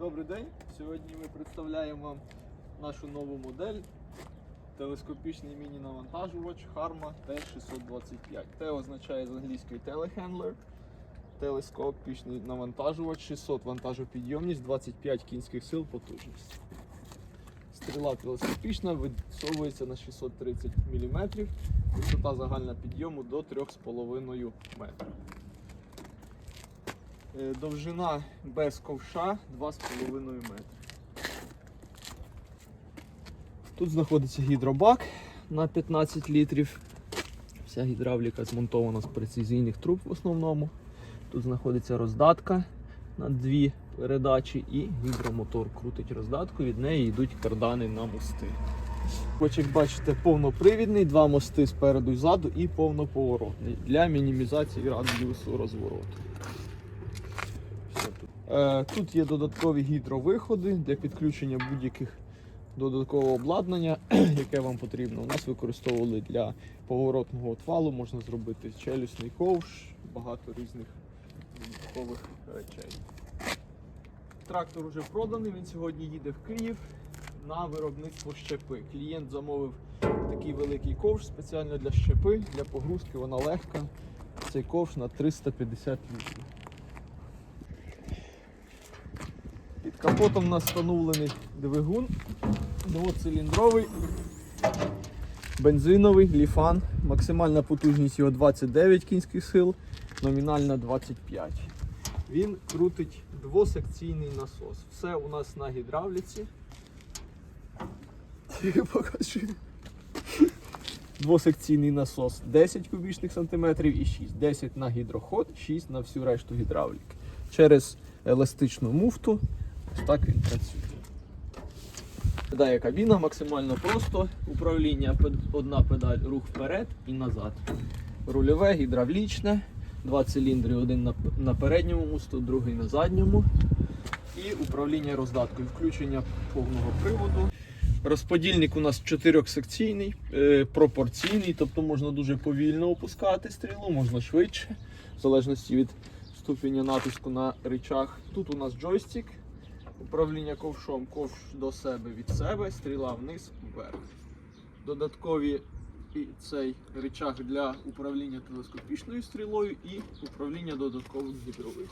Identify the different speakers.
Speaker 1: Добрий день. Сьогодні ми представляємо вам нашу нову модель. Телескопічний міні-навантажувач Harma T625. T означає з англійської телехендлер. Телескопічний навантажувач 600 вантажопідйомність, 25 кінських сил потужність. Стріла телескопічна висовується на 630 мм. Висота загальна підйому до 3,5 метрів. Е, Довжина без ковша 2,5 метри. Тут знаходиться гідробак на 15 літрів. Вся гідравліка змонтована з прецизійних труб в основному. Тут знаходиться роздатка на дві передачі і гідромотор крутить роздатку, від неї йдуть кардани на мости. Ось як бачите, повнопривідний, два мости спереду і ззаду і повноповоротний для мінімізації радіусу розвороту. Все тут. Е, є додаткові гідровиходи для підключення будь-яких додаткового обладнання, яке вам потрібно. У нас використовували для поворотного отвалу, можна зробити челюсний ковш, багато різних додаткових речей. Трактор вже проданий, він сьогодні їде в Київ на виробництво щепи. Клієнт замовив такий великий ковш спеціально для щепи, для погрузки, вона легка. Цей ковш на 350 літрів. Капотом у нас встановлений двигун двоциліндровий, бензиновий, ліфан. Максимальна потужність його 29 кінських сил, номінальна 25. Він крутить двосекційний насос. Все у нас на гідравліці. Покажи. Двосекційний насос 10 кубічних сантиметрів і 6. 10 на гідроход, 6 на всю решту гідравліки. Через еластичну муфту ось так він працює. Виглядає кабіна максимально просто. Управління одна педаль, рух вперед і назад. Рульове, гідравлічне, два циліндри, один на, передньому мосту, другий на задньому. І управління роздаткою, включення повного приводу. Розподільник у нас чотирьохсекційний, е, пропорційний, тобто можна дуже повільно опускати стрілу, можна швидше, в залежності від ступеня натиску на речах. Тут у нас джойстик, управління ковшом, ковш до себе від себе, стріла вниз вверх. Додаткові і цей речах для управління телескопічною стрілою і управління додатковим гідрових.